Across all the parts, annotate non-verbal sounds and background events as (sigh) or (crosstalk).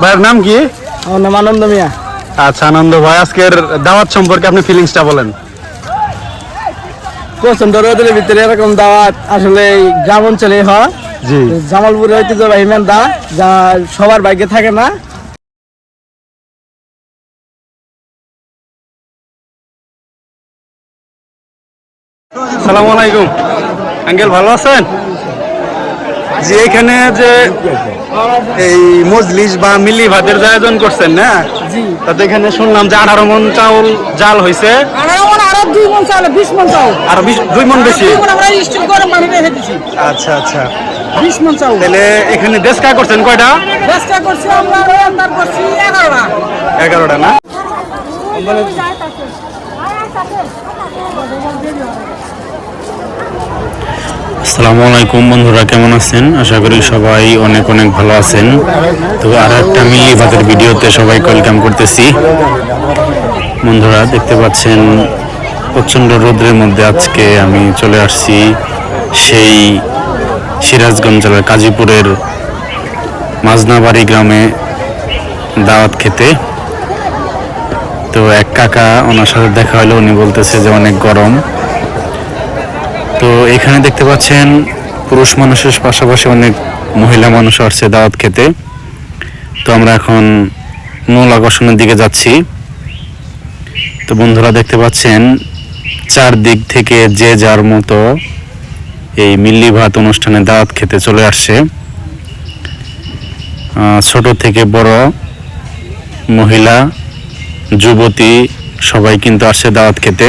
ভাইয়ের নাম কি? আমার নাম আনন্দ মিয়া। আচ্ছা আনন্দ ভাই আজকের দাওয়াত সম্পর্কে আপনি ফিলিংসটা বলেন। প্রচণ্ড রোদের ভিতরে এরকম দাওয়াত আসলে গ্রাম অঞ্চলে হয়। জি। জামালপুরে ঐতিহ্যবাহী মেন্দা যা সবার ভাগ্যে থাকে না। সালাম আলাইকুম। আঙ্কেল ভালো আছেন? যে এখানে যে এই মজলিস বা মিলি ভাতের যে আয়োজন করছেন না? তাতে এখানে শুনলাম যে আঠারো মন চাউল জাল হয়েছে আর দুই মন চাল বিশ আচ্ছা আচ্ছা। বিশ চাল তাহলে এখানে দেশকা করছেন কয়টা? এগারোটা। না? আসসালামু আলাইকুম বন্ধুরা, কেমন আছেন? আশা করি সবাই অনেক অনেক ভালো আছেন। তো আর একটা মিলি ভাতের ভিডিওতে সবাইকে ওয়েলকাম করতেছি। বন্ধুরা, দেখতে পাচ্ছেন, প্রচণ্ড রোদ্রের মধ্যে আজকে আমি চলে আসছি সেই সিরাজগঞ্জ জেলার কাজীপুরের মাজনাবাড়ি গ্রামে দাওয়াত খেতে। তো এক কাকা ওনার সাথে দেখা হলো, উনি বলতেছে যে অনেক গরম। তো এখানে দেখতে পাচ্ছেন পুরুষ মানুষের পাশাপাশি অনেক মহিলা মানুষ আসছে দাওয়াত খেতে। তো আমরা এখন মূল আকর্ষণের দিকে যাচ্ছি। তো বন্ধুরা দেখতে পাচ্ছেন চারদিক থেকে যে যার মতো এই মিল্লি ভাত অনুষ্ঠানে দাওয়াত খেতে চলে আসছে। ছোট থেকে বড় মহিলা, যুবতী সবাই কিন্তু আসছে দাওয়াত খেতে।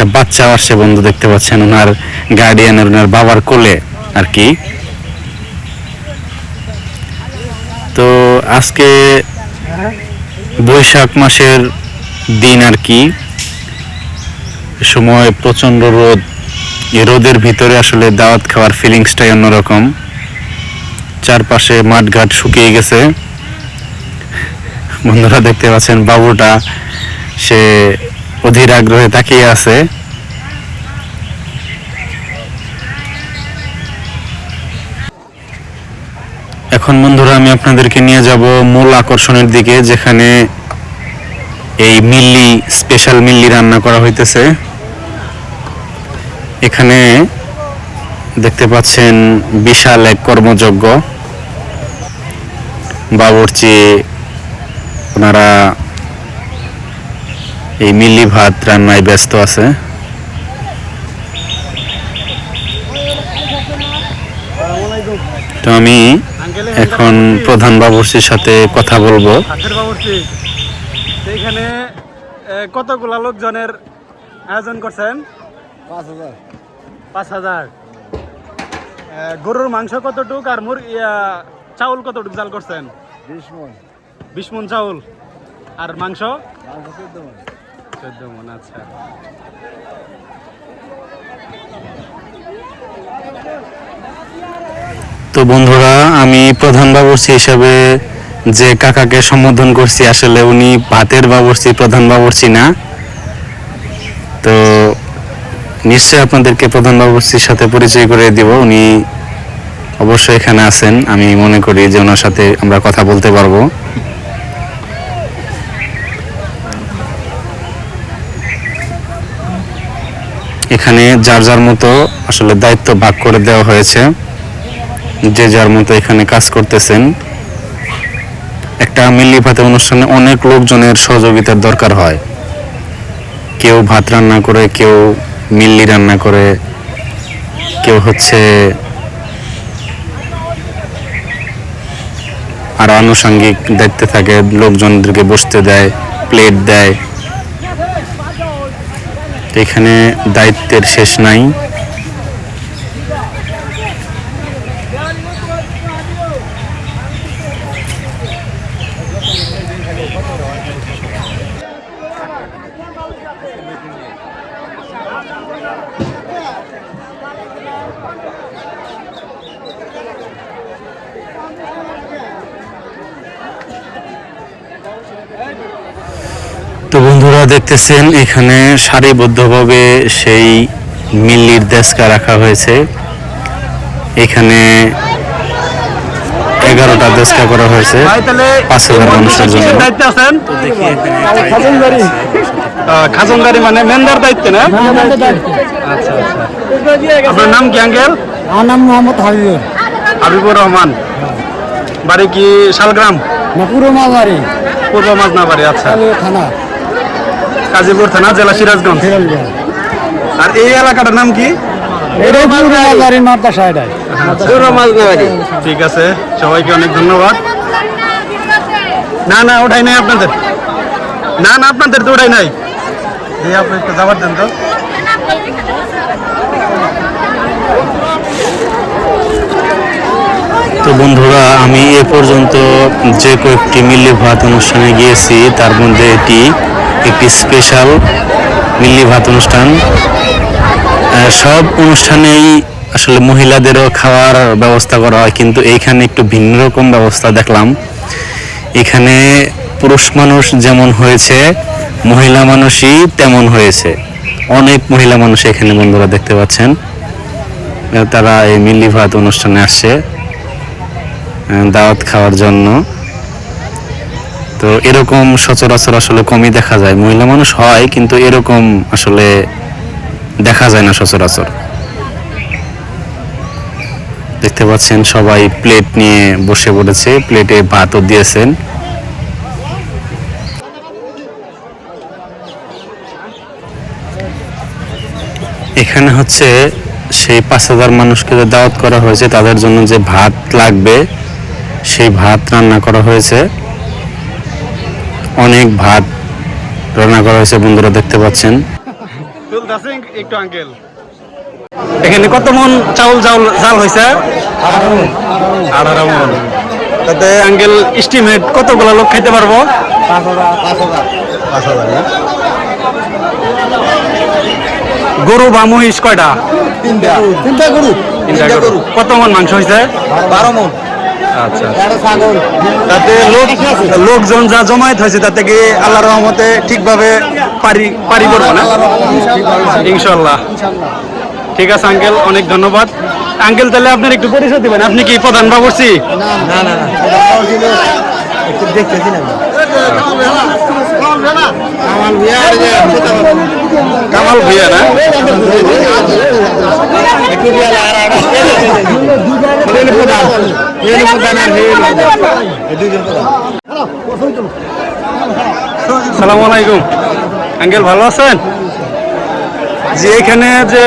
একটা বাচ্চা আসছে বন্ধু, দেখতে পাচ্ছেন ওনার গার্ডিয়ানের ওনার বাবার কোলে আর কি। তো আজকে বৈশাখ মাসের দিন আর কি। সময় প্রচণ্ড রোদ। এই রোদের ভিতরে আসলে দাওয়াত খাওয়ার ফিলিংসটাই অন্যরকম। চারপাশে মাঠঘাট শুকিয়ে গেছে। বন্ধুরা দেখতে পাচ্ছেন বাবুটা, সে অধীর আগ্রহে তাকিয়ে আছে। এখন বন্ধুরা, আমি আপনাদেরকে নিয়ে যাব মূল আকর্ষণের দিকে, যেখানে এই মিল্লি, স্পেশাল মিল্লি রান্না করা হইতেছে। এখানে দেখতে পাচ্ছেন বিশাল এক কর্মযজ্ঞ। বাবরচি, ওনারা এই মিল্লি ভাত রান্নায় ব্যস্ত আছে। তো আমি এখন প্রধান বাবুর্চির সাথে কথা বলব। এইখানে কতগুলা লোকজনের আয়োজন করছেন? পাঁচ হাজার। পাঁচ হাজার। গরুর মাংস কতটুক আর মুর চাউল কতটুক জাল করছেন? বিশ মন। বিশ মন চাউল। আর মাংস? মাংস চোদ্দ মন আচ্ছা। তো বন্ধুরা, আমি প্রধান বাবুর্চি হিসাবে যে কাকাকে সম্বোধন করছি, আসলে উনি ভাতের বাবুর্চি, প্রধান বাবুর্চি না। তো নিশ্চয়ই আপনাদেরকে প্রধান বাবুর্চির সাথে পরিচয় করে দিব। উনি অবশ্যই এখানে আছেন। আমি মনে করি যে ওনার সাথে আমরা কথা বলতে পারব। এখানে যার যার মতো আসলে দায়িত্ব ভাগ করে দেওয়া হয়েছে। যে যার মতো এখানে কাজ করতেছেন। একটা মিল্লি ভাতের অনুষ্ঠানে অনেক লোকজনের সহযোগিতার দরকার হয়। কেউ ভাত রান্না করে, কেউ মিল্লি রান্না করে, কেউ হচ্ছে আর আনুষঙ্গিক দায়িত্বে থাকে, লোকজনদেরকে বসতে দেয়, প্লেট দেয়। এখানে দায়িত্বের শেষ নাই তো বন্ধুরা দেখতেছেন এখানে সারিবদ্ধভাবে সেই মিল্লির দেশকা রাখা হয়েছে। এখানে এগারোটা দেশকা করা হয়েছে পাঁচ হাজার মানুষের জন্য। মানে মেন্দার দায়িত্বে না? আচ্ছা আচ্ছা। আপনার নাম কি আঙ্কেল? আমার নাম মোহাম্মদ হাবিবুর। হাবিবুর রহমান। বাড়ি কি শালগ্রাম? না পূর্ব মাজনা বাড়ি আচ্ছা। থানা। কাজীপুর থানা জেলা সিরাজগঞ্জ। আর এই এলাকাটার নাম কি? ঠিক আছে সবাইকে অনেক ধন্যবাদ। না না ওটাই নাই আপনাদের। না না আপনাদের তো ওটাই নাই। এই আপনি একটু যাবার দেন তো। তো বন্ধুরা আমি এ পর্যন্ত যে কয়েকটি মিল্লি ভাত অনুষ্ঠানে গিয়েছি তার মধ্যে এটি একটি স্পেশাল মিল্লি ভাত অনুষ্ঠান। সব অনুষ্ঠানেই আসলে মহিলাদেরও খাওয়ার ব্যবস্থা করা হয়, কিন্তু এইখানে একটু ভিন্ন রকম ব্যবস্থা দেখলাম। এখানে পুরুষ মানুষ যেমন হয়েছে, মহিলা মানুষই তেমন হয়েছে। অনেক মহিলা মানুষ এখানে বন্ধুরা দেখতে পাচ্ছেন। তারা এই মিল্লি ভাত অনুষ্ঠানে আসছে দাওয়াত খাওয়ার জন্য। তো এরকম সচরাচর আসলে কমই দেখা যায়। মহিলা মানুষ হয়, কিন্তু এরকম আসলে দেখা যায় না সচরাচর। দেখতে পাচ্ছেন সবাই প্লেট নিয়ে বসে পড়েছে, প্লেটে ভাতও দিয়েছেন। এখানে হচ্ছে সেই পাঁচ হাজার মানুষকে যে দাওয়াত করা হয়েছে, তাদের জন্য যে ভাত লাগবে, সেই ভাত রান্না করা হয়েছে। অনেক ভাত রান্না করা হয়েছে বন্ধুরা দেখতে পাচ্ছেন। একটু আঙ্কেল। এখানে কত মন চাউল চাউল চাল হয়েছে? আঠারো মন। তাতে আঙ্কেল এস্টিমেট কতগুলো লোক খাইতে পারব? গরু বা মহিষ কয়টা? তিনটা। তিনটা গরু। তিনটা গরু। কত মন মাংস হয়েছে? বারো মন। আচ্ছা তাতে লোক লোকজন যা জমায়েত হয়েছে তাতে কি আল্লাহ রহমতে ঠিকভাবে পারি পারি করব না? ইনশাল্লাহ ঠিক আছে আঙ্কেল অনেক ধন্যবাদ। আঙ্কেল তাহলে আপনার একটু পরিচয় দিবেন। আপনি কি প্রধান বাবুর্চি? না না না দেখতেছি না কামাল ভুইয়া না? সালাম আলাইকুম। আঙ্কেল ভালো আছেন? যে এখানে যে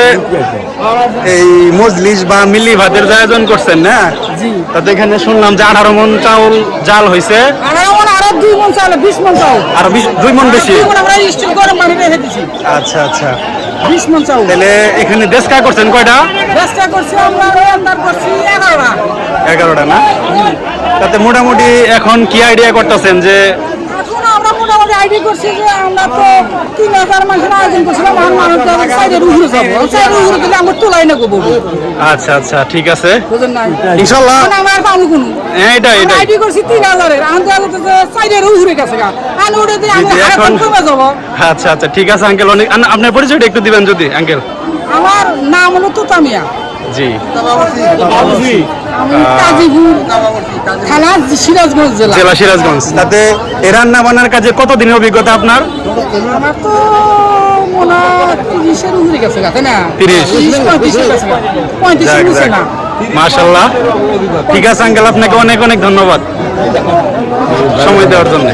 এই মজলিস বা মিলি ভাতের যে আয়োজন করছেন না? তাতে এখানে শুনলাম যে আঠারো মন চাউল জাল হয়েছে দুই মন চাল বিশ মন চাল আর বিশ- দুই মন বেশি? আমরা স্টিল গরম পানি রেখে দিছি। আচ্ছা আচ্ছা। বিশ মন চাল তাহলে এখানে দেশকা করছেন? কয়টা? চেষ্টা করছি আমরা রান্নার করছি এগারোটা। এগারোটা না? তাতে মোটামুটি এখন কি আইডিয়া করতেছেন যে আমরা মোটামুটি আইডি করছি যে আমরা তো তিন হাজার মানুষের আয়োজন করছিলাম আমার মানুষ সাইডের উহুরে যাব। সাইডের উহুরে দিলে আমরা তোলাই না করব আচ্ছা আচ্ছা ঠিক আছে। না ইনশাল্লাহ। আমরা আর পাবো কোনো? এইটা এইটাই আইডি করছি তিন হাজারের। আমাদের উহুরে গেছে গা। ওটা দিয়ে কমে যাব। আচ্ছা আচ্ছা ঠিক আছে আঙ্কেল অনেক আপনার পরিচয়টা একটু দিবেন যদি আঙ্কেল আমার নাম হলো তোতামিয়া জি। আমি সিরাজগঞ্জ জেলা। জেলা সিরাজগঞ্জ। তাতে এই রান্না বান্নার কাজে কত দিনের অভিজ্ঞতা আপনার? আমার তো তিরিশের উপরে গেছে গা, তাই না? 30 তিরিশ পঁয়ত্রিশের গেছে গা। পঁয়ত্রিশের যাক, নিচে যাক। না। মাশাল্লাহ। ঠিক আছে আঙ্কেল আপনাকে অনেক অনেক ধন্যবাদ সময় দেওয়ার জন্য।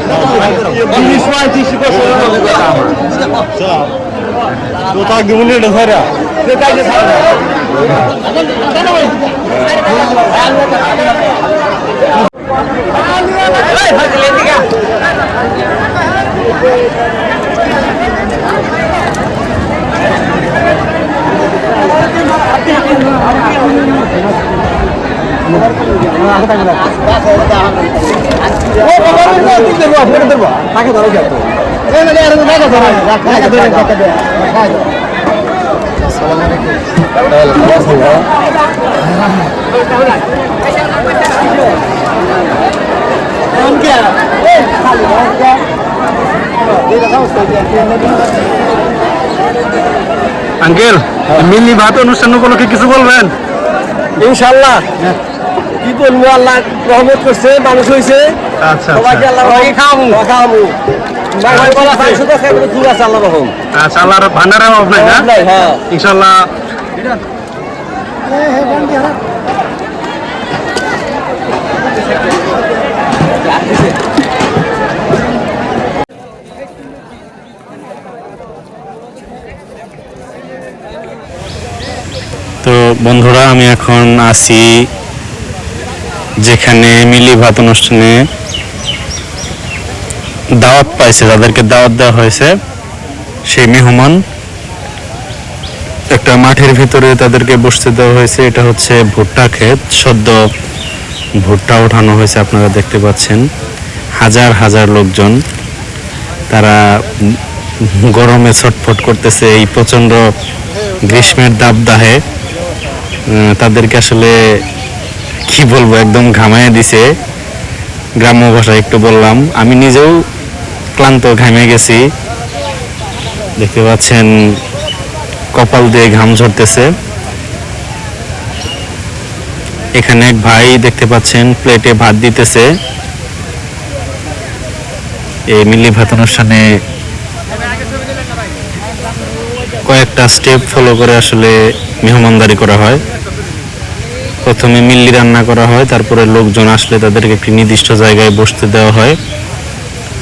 আঙ্কেল মিলি ভাত অনুষ্ঠান উপলক্ষে কিছু বলবেন? ইনশাল্লাহ। কি বলব আল্লাহ রহমত করছে মানুষ হয়েছে আচ্ছা সবাইকে আল্লাহ আছে আল্লাহ রহম আচ্ছা আল্লাহর ভান্ডারের অভাব নাই না হ্যাঁ। ইনশাল্লাহ তো বন্ধুরা আমি এখন আছি যেখানে মিলি ভাত অনুষ্ঠানে। দাওয়াত পাইছে, যাদেরকে দাওয়াত দেওয়া হয়েছে, সেই মেহমান একটা মাঠের ভিতরে তাদেরকে বসতে দেওয়া হয়েছে। এটা হচ্ছে ভুট্টা ক্ষেত, সদ্য ভুট্টা ওঠানো হয়েছে, আপনারা দেখতে পাচ্ছেন। হাজার হাজার লোকজন, তারা গরমে ছটফট করতেছে এই প্রচণ্ড গ্রীষ্মের দাবদাহে তাদেরকে আসলে কি বলব, একদম ঘামায় দিছে। গ্রাম্য ভাষায় একটু বললাম, আমি নিজেও ক্লান্ত ঘামে গেছি। দেখতে পাচ্ছেন, কপাল দিয়ে ঘাম ঝরতেছে। এখানে এক ভাই দেখতে পাচ্ছেন প্লেটে ভাত দিতেছে। এই মিলি ভাত অনুষ্ঠানে কয়েকটা স্টেপ ফলো করে আসলে মেহমানদারি করা হয়। প্রথমে মিল্লি রান্না করা হয়, তারপরে লোকজন আসলে তাদেরকে একটি নির্দিষ্ট জায়গায় বসতে দেওয়া হয়।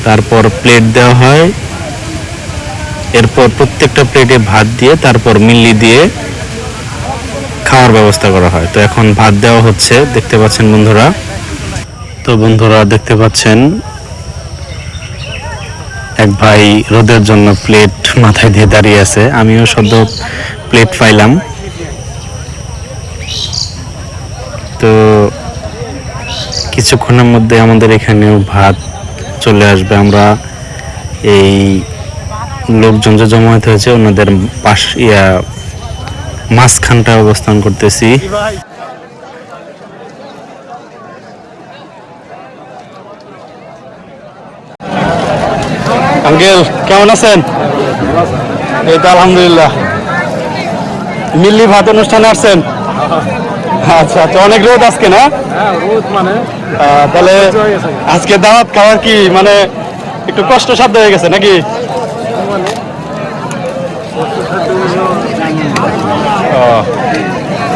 তারপর প্লেট দেওয়া হয়। এরপর প্রত্যেকটা প্লেটে ভাত দিয়ে তারপর মিল্লি দিয়ে খাওয়ার ব্যবস্থা করা হয়। তো এখন ভাত দেওয়া হচ্ছে, দেখতে পাচ্ছেন বন্ধুরা। তো বন্ধুরা, দেখতে পাচ্ছেন এক ভাই রোদের জন্য প্লেট মাথায় দিয়ে দাঁড়িয়ে আছে। আমিও সদ্য প্লেট পাইলাম। তো কিছুক্ষণের মধ্যে আমাদের এখানেও ভাত চলে আসবে। আমরা এই লোকজন যে জমায়েত হয়েছে, ওনাদের পাশ, ইয়া, মাঝখানটায় অবস্থান করতেছি। আঙ্কেল, কেমন আছেন? এই তো আলহামদুলিল্লাহ। মিল্লি ভাত অনুষ্ঠানে আসছেন? আচ্ছা আচ্ছা অনেক রোদ আজকে না? তাহলে আজকে দাওয়াত খাওয়ার কি মানে একটু কষ্ট সাধ্য হয়ে গেছে নাকি?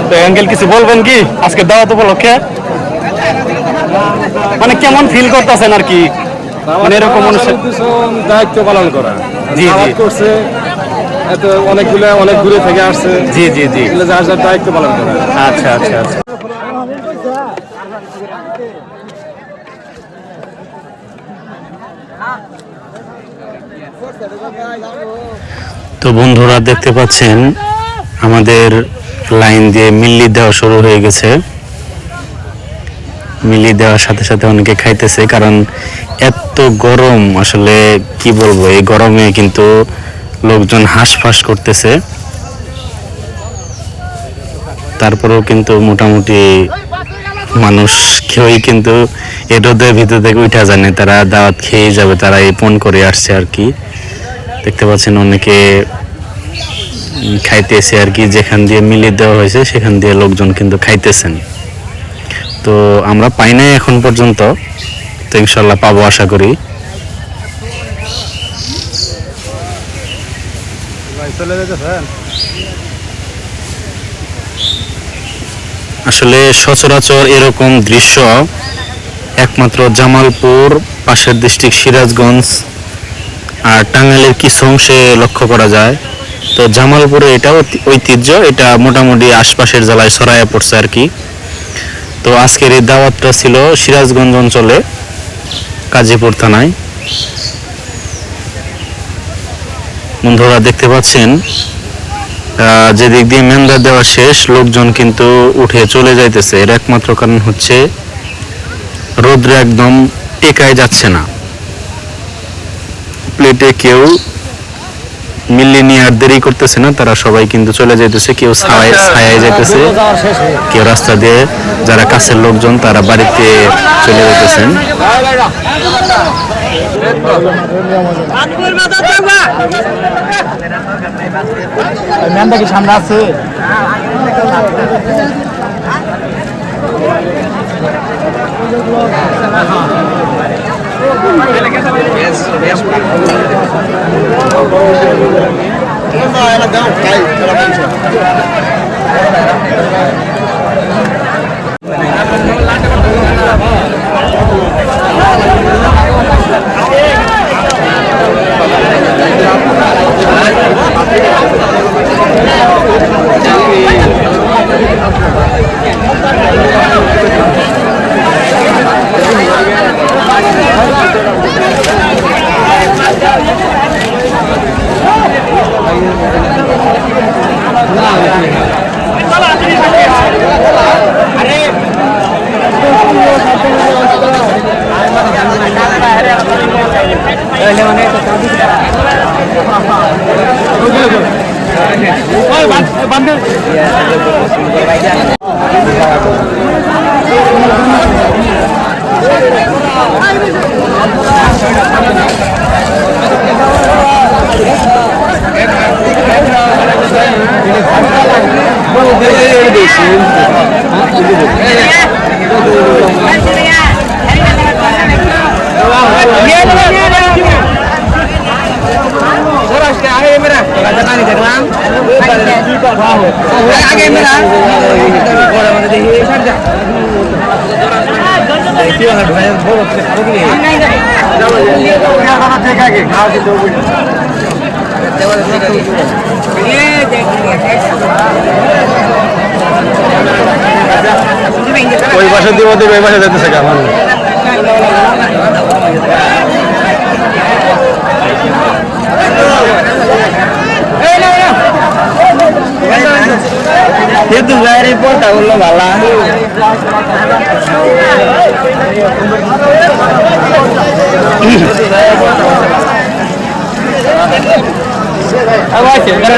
তো কিছু বলবেন কি? আজকে দাওয়াত উপলক্ষে? মানে কেমন ফিল করতেছেন আর কি? মানে এরকম অনুষ্ঠান দায়িত্ব পালন করা। জি, জি। করছে এত অনেকগুলো অনেক দূরে থেকে আসছে। জি জি জি। যার যার দায়িত্ব পালন করা। আচ্ছা আচ্ছা আচ্ছা। তো বন্ধুরা দেখতে পাচ্ছেন আমাদের লাইন দিয়ে মিল্লি দেওয়া শুরু হয়ে গেছে। মিলি দেওয়ার সাথে সাথে অনেকে খাইতেছে কারণ এত গরম আসলে কি বলব এই গরমে কিন্তু লোকজন হাঁসফাঁস করতেছে। তারপরেও কিন্তু মোটামুটি মানুষ কেউই কিন্তু এ রোদের ভিতর থেকে উঠা জানে তারা দাওয়াত খেয়ে যাবে, তারা এই পণ করে আসছে আর কি। দেখতে পাচ্ছেন অনেকে খাইতেছে আর কি, যেখান দিয়ে মিলে দেওয়া হয়েছে, সেখান দিয়ে লোকজন কিন্তু খাইতেছেন। তো আমরা পাই নাই এখন পর্যন্ত, তো ইনশাল্লাহ পাবো আশা করি। আসলে সচরাচর এরকম দৃশ্য একমাত্র জামালপুর পাশের ডিস্ট্রিক্ট সিরাজগঞ্জ আর টাঙ্গাইলের কিছু অংশে লক্ষ্য করা যায়। তো জামালপুরে এটা ঐতিহ্য, এটা মোটামুটি আশপাশের জেলায় ছড়াইয়া পড়ছে আর কি। তো আজকের এই দাওয়াতটা ছিল সিরাজগঞ্জ অঞ্চলে কাজীপুর থানায়। বন্ধুরা দেখতে পাচ্ছেন যেদিক দিয়ে মেন্দা দেওয়া শেষ লোকজন কিন্তু উঠে চলে যাইতেছে। এর একমাত্র কারণ হচ্ছে রোদ্রে একদম টেকায় যাচ্ছে না। প্লেটে কেউ মিল্লি নিয়ে আর দেরি করতেছে না তারা সবাই কিন্তু চলে যাইতেছে কেউ ছায় ছায়ায় যাইতেছে। কেউ রাস্তা দিয়ে যারা কাছের লোকজন তারা বাড়িতে চলে যেতেছেন ম্যামটা কি সামনে আছে ela dá um cai, ela vai ওই পাশে যেতেছে itu gak report tahu lo malah. Awas ya, karena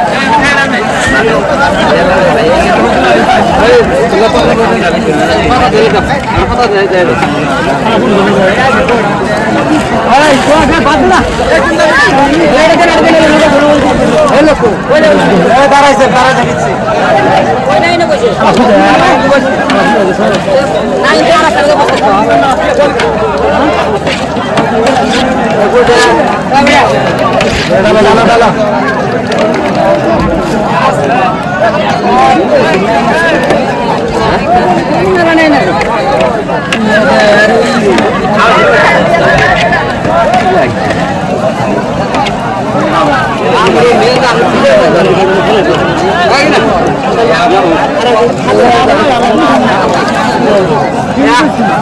দাঁড়াইছে দাঁড়াইছে দিচ্ছি Yeah.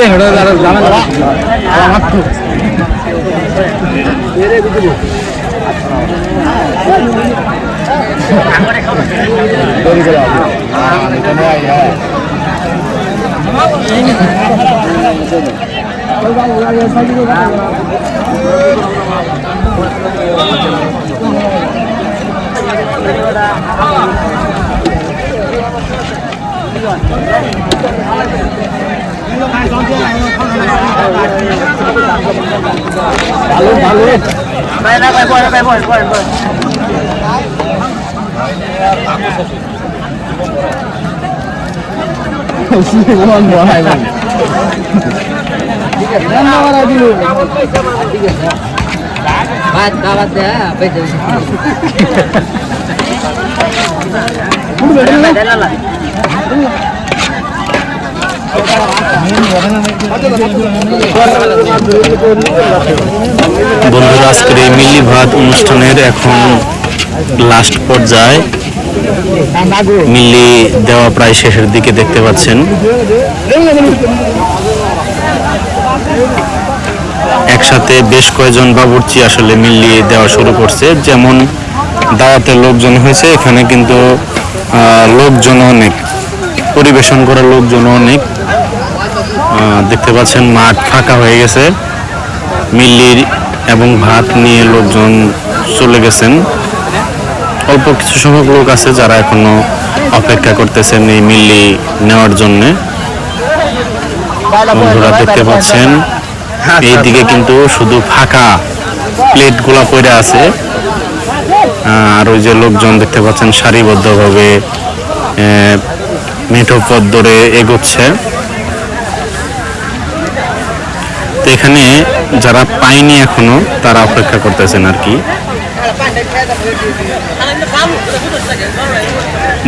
দে হড়ো দাঁড়া দাঁড়া দাঁড়া মাত্র এরে বুঝব দৌড়ে চলে আসো এখানে আই হ্যাঁ Thank you luôn vào luôn đây đây quay quay quay quay quay quay không xin ngon quá hay mình nó nó đâu đi luôn ba bắt bắt thế bây giờ không được đâu đấy là lại বন্ধুরা, আজকের এই মিলি ভাত অনুষ্ঠানের এখন last পর্যায়ে। মিলি দেওয়া প্রায় শেষের দিকে দেখতে পাচ্ছেন। একসাথে বেশ কয়েকজন বাবুর্চি আসলে মিলিয়ে দেওয়া শুরু করছে। যেমন দাওয়াতে লোকজন হয়েছে, এখানে কিন্তু লোকজন অনেক, পরিবেশন করার লোকজন অনেক। দেখতে পাচ্ছেন মাঠ ফাঁকা হয়ে গেছে। মিল্লির এবং ভাত নিয়ে লোকজন চলে গেছেন। অল্প কিছু সংখ্যক লোক আছে যারা এখনও অপেক্ষা করতেছেন এই মিল্লি নেওয়ার জন্য। বন্ধুরা দেখতে পাচ্ছেন, এইদিকে কিন্তু শুধু ফাঁকা প্লেটগুলা পড়ে আছে। আর ওই যে লোকজন দেখতে পাচ্ছেন সারিবদ্ধভাবে মেঠো পথ ধরে এগোচ্ছে তো এখানে যারা পায়নি এখনও, তারা অপেক্ষা করতেছেন আর কি।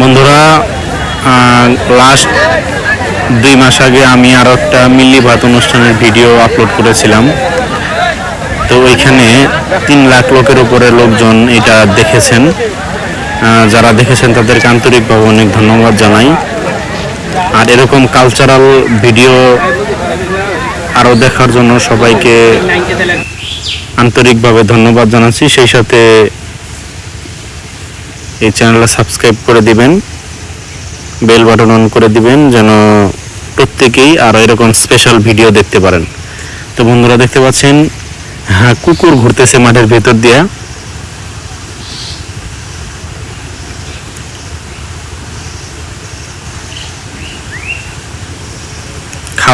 বন্ধুরা লাস্ট দুই মাস আগে আমি আরও একটা মিল্লি ভাত অনুষ্ঠানের ভিডিও আপলোড করেছিলাম। তো ওইখানে তিন লাখ লোকের উপরে লোকজন এটা দেখেছেন। যারা দেখেছেন তাদেরকে আন্তরিকভাবে অনেক ধন্যবাদ জানাই। আর এরকম কালচারাল ভিডিও আরও দেখার জন্য সবাইকে আন্তরিকভাবে ধন্যবাদ জানাচ্ছি। সেই সাথে এই চ্যানেলটা সাবস্ক্রাইব করে দিবেন, বেল বাটন অন করে দিবেন, যেন প্রত্যেকেই আরও এরকম স্পেশাল ভিডিও দেখতে পারেন। তো বন্ধুরা দেখতে পাচ্ছেন হ্যাঁ কুকুর ঘুরতেছে মাঠের ভেতর দিয়া।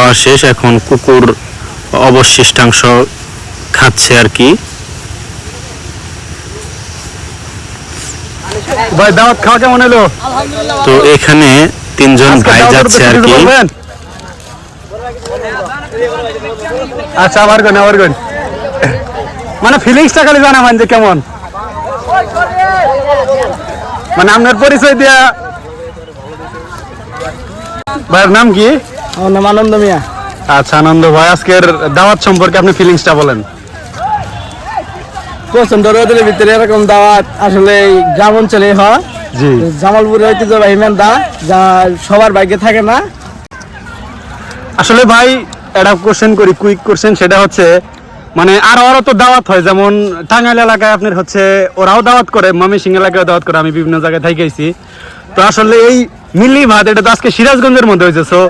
খাওয়া শেষ এখন কুকুর অবশিষ্টাংশ খাচ্ছে আর কি। ভাই দাওয়াত খাওয়া কেমন এলো তো এখানে তিনজন ভাই যাচ্ছে আর কি। আচ্ছা আবার গন আবার গন মানে ফিলিংসটা খালি জানাবেন যে কেমন। মানে আপনার পরিচয় দিয়া ভাইয়ের নাম কি? আমার নাম আনন্দ মিয়া। আচ্ছা আনন্দ ভাই আজকের দাওয়াত সম্পর্কে আপনি ফিলিংসটা বলেন। প্রচণ্ড রোদের ভিতরে এরকম দাওয়াত আসলে গ্রাম অঞ্চলে হয়। জি। জামালপুরে ঐতিহ্যবাহী মেন্দা যা সবার ভাগ্যে থাকে না। আসলে ভাই একটা কোশ্চেন করি কুইক কোশ্চেন সেটা হচ্ছে মানে আর আরও তো দাওয়াত হয় যেমন টাঙ্গাইল এলাকায় আপনার হচ্ছে ওরাও দাওয়াত করে ময়মনসিং এলাকায় দাওয়াত করে আমি বিভিন্ন জায়গায় থাইকেছি তো আসলে এই মিলি ভাত এটা তো আজকে সিরাজগঞ্জের মধ্যে হয়েছে সো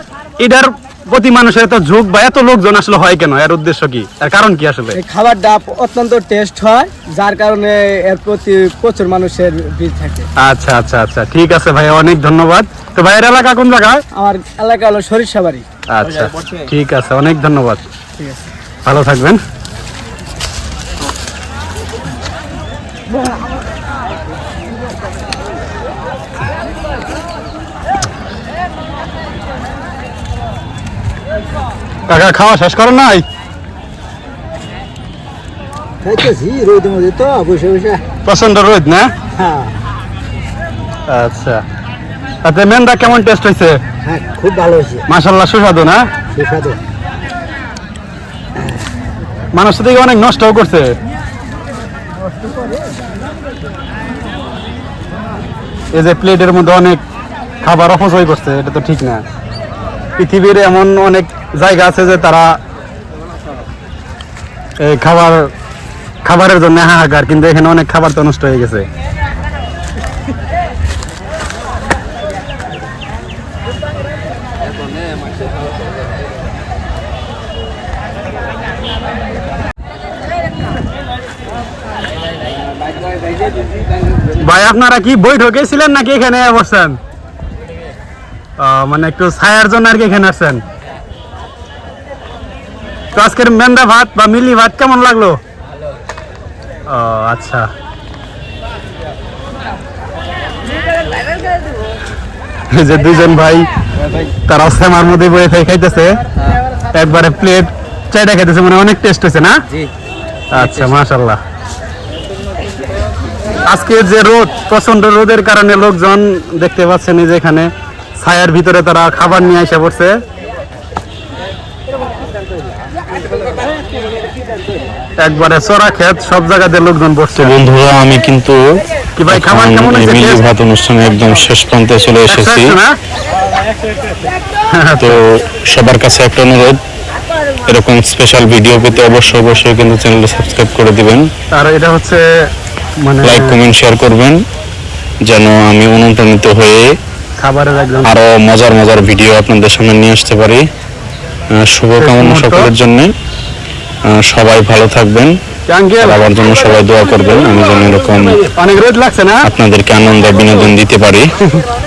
এটার প্রতি মানুষের এত ঝোঁক বা এত লোকজন আসলে হয় কেন? এর উদ্দেশ্য কি? এর কারণ কি আসলে? এই খাবারটা অত্যন্ত টেস্ট হয় যার কারণে এর প্রতি প্রচুর মানুষের ভিড় থাকে। আচ্ছা আচ্ছা আচ্ছা ঠিক আছে ভাই অনেক ধন্যবাদ। তো ভাইয়ের এলাকা কোন জায়গায়? আমার এলাকা হলো সরিষাবাড়ি। আচ্ছা ঠিক আছে অনেক ধন্যবাদ। ঠিক আছে। ভালো থাকবেন। কাকা খাওয়া শেষ করেন নাই? খাইতেছি রোদের মধ্যে তো বসে বসে। প্রচণ্ড রোদ না? হ্যাঁ। আচ্ছা। তাতে মেন্দা কেমন টেস্ট হয়েছে? হ্যাঁ খুব ভালো হয়েছে। মাসাল্লাহ সুস্বাদু না? সুস্বাদু। মানুষ দেখি অনেক নষ্টও করছে। এই যে প্লেটের মধ্যে অনেক খাবার অপচয় করছে এটা তো ঠিক না। পৃথিবীর এমন অনেক জায়গা আছে যে তারা খাবার, খাবারের জন্য হাহাকার, কিন্তু এখানে অনেক খাবার তো নষ্ট হয়ে গেছে। ভাই, আপনারা কি বৈঠকে ছিলেন নাকি এখানে বসছেন মানে একটু ছায়ার জন্য আর কি এখানে আসছেন। তো আজকের মেন্দা ভাত বা মিলি ভাত কেমন লাগল? ও আচ্ছা। যে দুজন ভাই তারা মধ্যে বয়ে থেকে খাইতেছে। একবারে প্লেট চাইটা খাইতেছে মানে অনেক টেস্ট হয়েছে না? আচ্ছা মাশাল্লাহ আজকে যে রোদ প্রচণ্ড রোদের কারণে লোকজন দেখতে পাচ্ছেন যে এখানে ছায়ার ভিতরে তারা খাবার নিয়ে এসে পড়ছে। একবারে চড়া ক্ষেত সব জায়গাতে লোকজন বসছে। বন্ধুরা আমি কিন্তু কি ভাই খাবার কেমন হয়েছে? মিলি ভাত অনুষ্ঠানে একদম শেষ প্রান্তে চলে এসেছি? (laughs) তো সবার কাছে একটা অনুরোধ এরকম স্পেশাল ভিডিও পেতে অবশ্যই অবশ্যই কিন্তু চ্যানেলটা সাবস্ক্রাইব করে দিবেন। আর এটা হচ্ছে মানে লাইক কমেন্ট শেয়ার করবেন যেন আমি অনুপ্রাণিত হয়ে খাবারের একদম আরও মজার মজার ভিডিও আপনাদের সামনে নিয়ে আসতে পারি। শুভকামনা। সকলের জন্য। সবাই ভালো থাকবেন। আমার জন্য সবাই দোয়া করবেন। আমি যেন এরকম অনেক রোদ লাগছে না? আপনাদেরকে আনন্দ বিনোদন দিতে পারি। (laughs)